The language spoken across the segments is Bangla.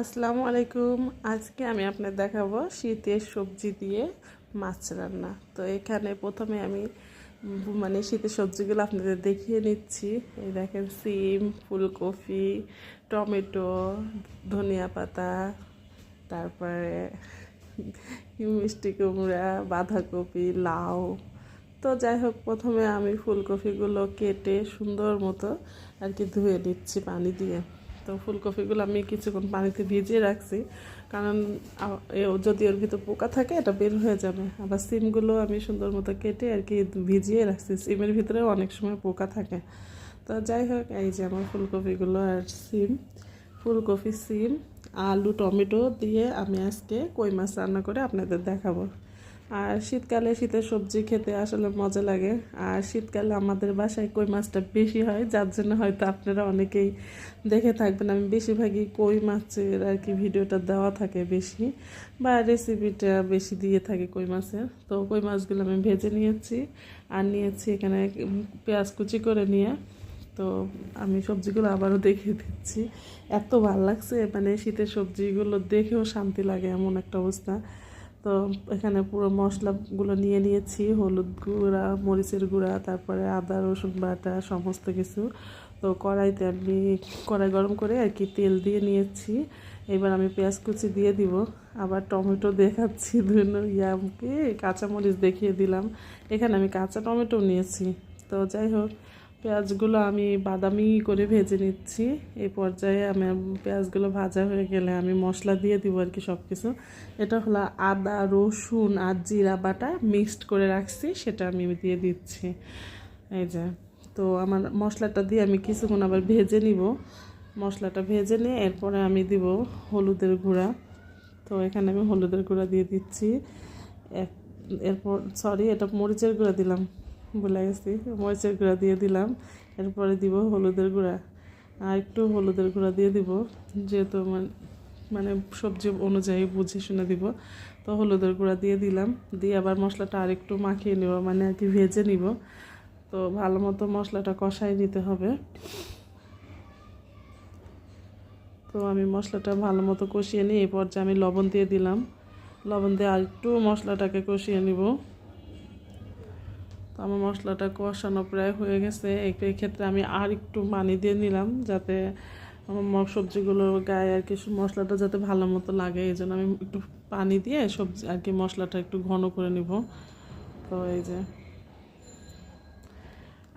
আসসালামু আলাইকুম। আজকে আমি আপনার দেখাবো শীতের সবজি দিয়ে মাছ রান্না। তো এখানে প্রথমে আমি মানে শীতের সবজিগুলো আপনাদের দেখিয়ে নিচ্ছি। এই দেখেন, সিম, ফুলকপি, টমেটো, ধনিয়া পাতা, তারপরে মিষ্টি কুমড়া, বাঁধাকপি, লাউ। তো যাই হোক, প্রথমে আমি ফুলকপিগুলো কেটে সুন্দর মতো আর কি ধুয়ে নিচ্ছি পানি দিয়ে। তো ফুলকপিগুলো আমি কিছুক্ষণ পানিতে ভিজিয়ে রাখছি। কারণ যদি ওর ভিতর পোকা থাকে, এটা বের হয়ে যাবে। আবার সিমগুলো আমি সুন্দর মতো কেটে আর কি ভিজিয়ে রাখছি। সিমের ভিতরেও অনেক সময় পোকা থাকে। তো যাই হোক, এই যে আমার ফুলকপিগুলো আর সিম, ফুলকপি সিম, আলু, টমেটো দিয়ে আমি আজকে কই মাছ রান্না করে আপনাদের দেখাবো। আর শীতকালে শীতের সবজি খেতে আসলে মজা লাগে। আর শীতকালে আমাদের বাসায় কই মাছটা বেশি হয়, যার জন্য হয়তো আপনারা অনেকেই দেখে থাকবেন। আমি বেশিরভাগই কই মাছের আর কি ভিডিওটা দেওয়া থাকে বেশি বা রেসিপিটা বেশি দিয়ে থাকে কই মাছের। তো কই মাছগুলো আমি ভেজে নিয়েছি আর নিয়েছি এখানে পেঁয়াজ কুচি করে নিয়ে। তো আমি সবজিগুলো আবারও দেখিয়ে দিচ্ছি। এত ভালো লাগছে মানে শীতের সবজিগুলো দেখেও শান্তি লাগে এমন একটা অবস্থা। তো এখানে পুরো মশলাগুলো নিয়ে নিয়েছি, হলুদ গুঁড়া, মরিচের গুঁড়া, তারপরে আদা, রসুন বাটা, সমস্ত কিছু। তো কড়াইতে আমি কড়াই গরম করে আর কি তেল দিয়ে নিয়েছি। এবার আমি পেঁয়াজ কুচি দিয়ে দিব। আবার টমেটো দেখাচ্ছি ধন্য ইয়ামকে। কাঁচামরিচ দেখিয়ে দিলাম। এখানে আমি কাঁচা টমেটো নিয়েছি। তো যাই হোক পেঁয়াজগুলো আমি বাদামি করে ভেজে নিচ্ছি। এই পর্যায়ে আমি পেঁয়াজগুলো ভাজা হয়ে গেলে আমি মশলা দিয়ে দিব আর কি সব কিছু এটা হলো আদা, রসুন আর জিরা বাটা মিক্সড করে রাখছি, সেটা আমি দিয়ে দিচ্ছি। এই যে, তো আমার মশলাটা দিয়ে আমি কিছুক্ষণ আবার ভেজে নিব। মশলাটা ভেজে নিয়ে এরপরে আমি দিব হলুদের গুঁড়া। তো এখানে আমি হলুদের গুঁড়া দিয়ে দিচ্ছি। এরপর সরি এটা মরিচের গুঁড়া দিলাম। ভুলে গেছি, মরিচের গুঁড়া দিয়ে দিলাম। এরপরে দিব হলুদের গুঁড়া। আর একটু হলুদের গুঁড়া দিয়ে দিব, যেহেতু মানে সবজি অনুযায়ী বুঝে শুনে দিব। তো হলুদের গুঁড়া দিয়ে দিলাম। দিয়ে আবার মশলাটা আর একটু মাখিয়ে নেব মানে আর কি ভেজে নিব। তো ভালো মতো মশলাটা কষাই নিতে হবে। তো আমি মশলাটা ভালো মতো কষিয়ে নিই এই পর্যায়ে আমি লবণ দিয়ে দিলাম। লবণ দিয়ে আর একটু মশলাটাকে কষিয়ে নিব। আমার মশলাটা কষানো প্রায় হয়ে গেছে। এই ক্ষেত্রে আমি আর একটু পানি দিয়ে নিলাম যাতে আমার সবজিগুলো গায়ে আর কি মশলাটা যাতে ভালো মতো লাগে, এই জন্য আমি একটু পানি দিয়ে সবজি আর কি মশলাটা একটু ঘন করে নিব। তো এই যে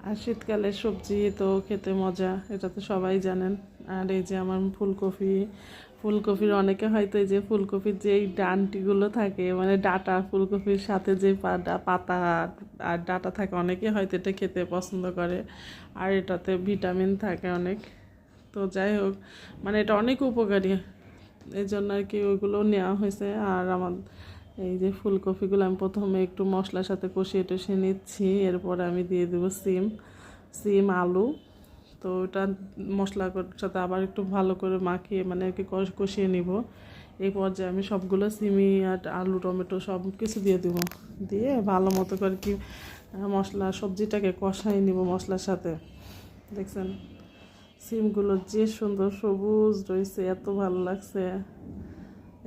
আর শীতকালের সবজি তো খেতে মজা, এটা তো সবাই জানেন। আর এই যে আমার ফুলকপি, ফুলকপির অনেকে হয়তো এই যে ফুলকপির যেই ডানটিগুলো থাকে মানে ডাটা ফুলকপির সাথে যে পাতা আর ডাটা থাকে, অনেকে হয়তো এটা খেতে পছন্দ করে। আর এটাতে ভিটামিন থাকে অনেক। তো যাই হোক মানে এটা অনেক উপকারী। এই জন্য আর কি ওইগুলো নেওয়া হয়েছে। আর আমার এই যে ফুলকপিগুলো আমি প্রথমে একটু মশলার সাথে কষিয়ে টষিয়ে নিচ্ছি, এরপরে আমি দিয়ে দেবো সিম সিম, আলু। তো ওটা মশলার সাথে আবার একটু ভালো করে মাখিয়ে মানে আর কি কষ- কষিয়ে নিব। এই পর্যায়ে আমি সবগুলো সিমি আর আলু, টমেটো সব কিছু দিয়ে দেবো। দিয়ে ভালো মতো করে কি, মশলা, সবজিটাকে কষাই নিব মশলার সাথে। দেখছেন? সিমগুলো যে সুন্দর সবুজ রয়েছে, এত ভালো লাগছে।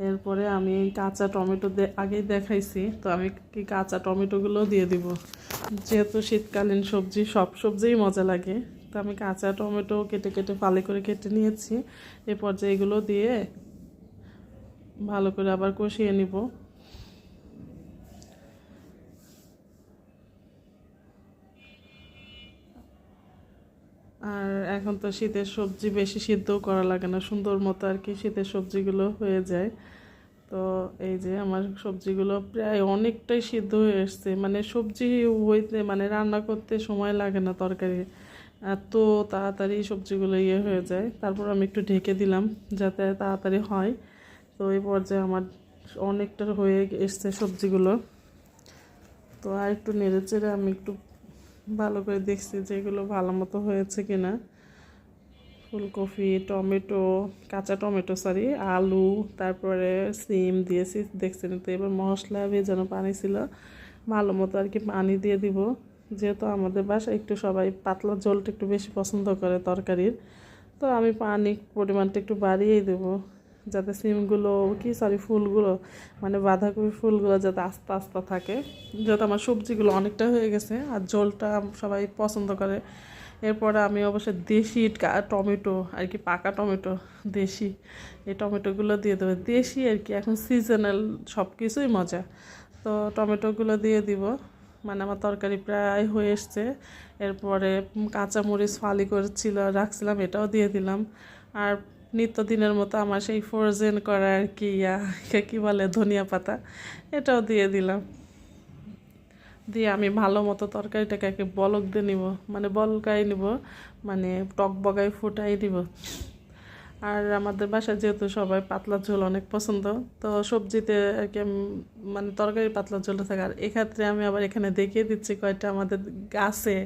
এরপরে আমি কাঁচা টমেটো আগেই দেখাইছি, তো আমি কি কাঁচা টমেটোগুলো দিয়ে দিব। যেহেতু শীতকালীন সবজি, সব সবজিই মজা লাগে, তো আমি কাঁচা টমেটো কেটে কেটে ফালি করে কেটে নিয়েছি। এ পর্যায়ে এগুলো দিয়ে ভালো করে আবার কষিয়ে নিব। আর এখন তো শীতের সবজি বেশি সিদ্ধও করা লাগে না, সুন্দর মতো আর কি শীতের সবজিগুলো হয়ে যায়। তো এই যে আমার সবজিগুলো প্রায় অনেকটাই সিদ্ধ হয়ে এসছে মানে সবজি হইতে মানে রান্না করতে সময় লাগে না তরকারি। এত তাড়াতাড়ি সবজিগুলো ইয়ে হয়ে যায়। তারপর আমি একটু ঢেকে দিলাম যাতে তাড়াতাড়ি হয়। তো এই পর্যায়ে আমার অনেকটা হয়ে এসছে সবজিগুলো। তো আর একটু নেড়ে চেড়ে আমি একটু ভালো করে দেখছি যে এগুলো ভালো মতো হয়েছে কিনা। ফুলকপি, টমেটো, কাঁচা টমেটো সরি আলু, তারপরে সিম দিয়েছি, দেখছি দেখছেন তো। এবার মশলা ভেজানো পানি ছিল, ভালো মতো আর কি পানি দিয়ে দিব। যেহেতু আমাদের বাসা একটু সবাই পাতলা ঝোলটা একটু বেশি পছন্দ করে তরকারির, তো আমি পানি পরিমাণটা একটু বাড়িয়েই দেবো। যাতে সিমগুলো কি সরি ফুলগুলো মানে বাঁধাকপি ফুলগুলো যাতে আস্তে আস্তে থাকে। যাতে আমার সবজিগুলো অনেকটা হয়ে গেছে আর ঝোলটা সবাই পছন্দ করে। এরপরে আমি অবশ্যই দেশি টমেটো আর কি পাকা টমেটো, দেশি। এই টমেটোগুলো দিয়ে দেবো। দেশি আর কি, এখন সিজনাল সব কিছুই মজা। তো টমেটোগুলো দিয়ে দিব। মানে আমার তরকারি প্রায় হয়ে এসছে। এরপরে কাঁচামরিচ ফালি করেছিল, রাখছিলাম, এটাও দিয়ে দিলাম। আর নিত্যদিনের মতো আমার সেই ফ্রোজেন করা আর কি, ইয়া কি বলে, ধনিয়া পাতা, এটাও দিয়ে দিলাম। দিয়ে আমি ভালো মতো তরকারিটাকে বলক দিয়ে নিব মানে বলকাই নিব মানে টক বগাই ফুটাই দিব আর আমাদের বাসায় যেহেতু সবাই পাতলা ঝোল অনেক পছন্দ, তো সবজিতে আর কি মানে তরকারি পাতলা ঝোলটা থাকে। আর এক্ষেত্রে আমি আবার এখানে দেখিয়ে দিচ্ছি কয়টা আমাদের গাছে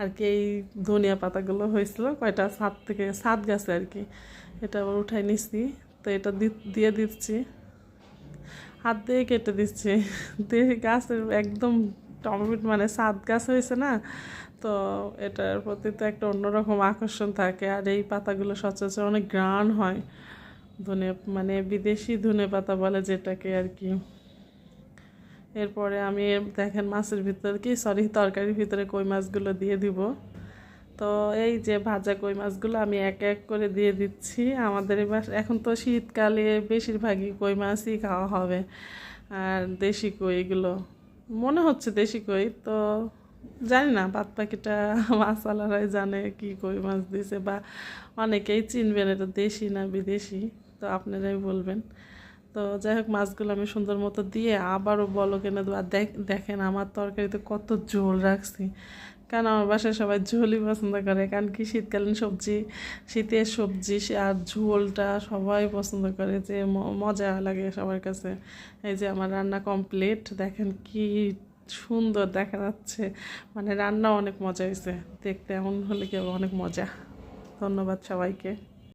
আর কি এই ধনিয়া পাতাগুলো হয়েছিল, কয়টা ছাদ থেকে ছাদ গাছে আর কি। এটা আবার উঠাই নিচ্ছি, তো এটা দিয়ে দিচ্ছি। হাত দিয়ে কেটে দিচ্ছি। দিয়ে গাছের একদম টমেটো মানে সাত গাছ হয়েছে না, তো এটার প্রতি তো একটা অন্যরকম আকর্ষণ থাকে। আর এই পাতাগুলো সচরাচর অনেক গ্রান হয়। ধনে মানে বিদেশি ধনে পাতা বলে যেটাকে আর কি। এরপরে আমি দেখেন মাছের ভিতরে কি সরি তরকারির ভিতরে কই মাছগুলো দিয়ে দিব। তো এই যে ভাজা কই মাছগুলো আমি এক এক করে দিয়ে দিচ্ছি। আমাদের এবার এখন তো শীতকালে বেশিরভাগই কই মাছই খাওয়া হবে। আর দেশি কই এগুলো মনে হচ্ছে দেশি কই, তো জানি না, বাদ পাখিটা মাছওয়ালারাই জানে কি কই মাছ দিছে বা অনেকেই চিনবেন এটা দেশি না বিদেশি, তো আপনারাই বলবেন। তো যাই হোক, মাছগুলো আমি সুন্দর মতো দিয়ে আবারও বলো কেন দেখেন, আমার তরকারিতে কত ঝোল রাখছি। কারণ আমার বাসায় সবাই ঝোলই পছন্দ করে, কারণ কি শীতকালীন সবজি, শীতের সবজি আর ঝোলটা সবাই পছন্দ করে, যে মজা লাগে সবার কাছে। এই যে আমার রান্না কমপ্লিট দেখেন কি সুন্দর দেখা যাচ্ছে। মানে রান্না অনেক মজা হয়েছে দেখতে এমন হলে কি অনেক মজা। ধন্যবাদ সবাইকে।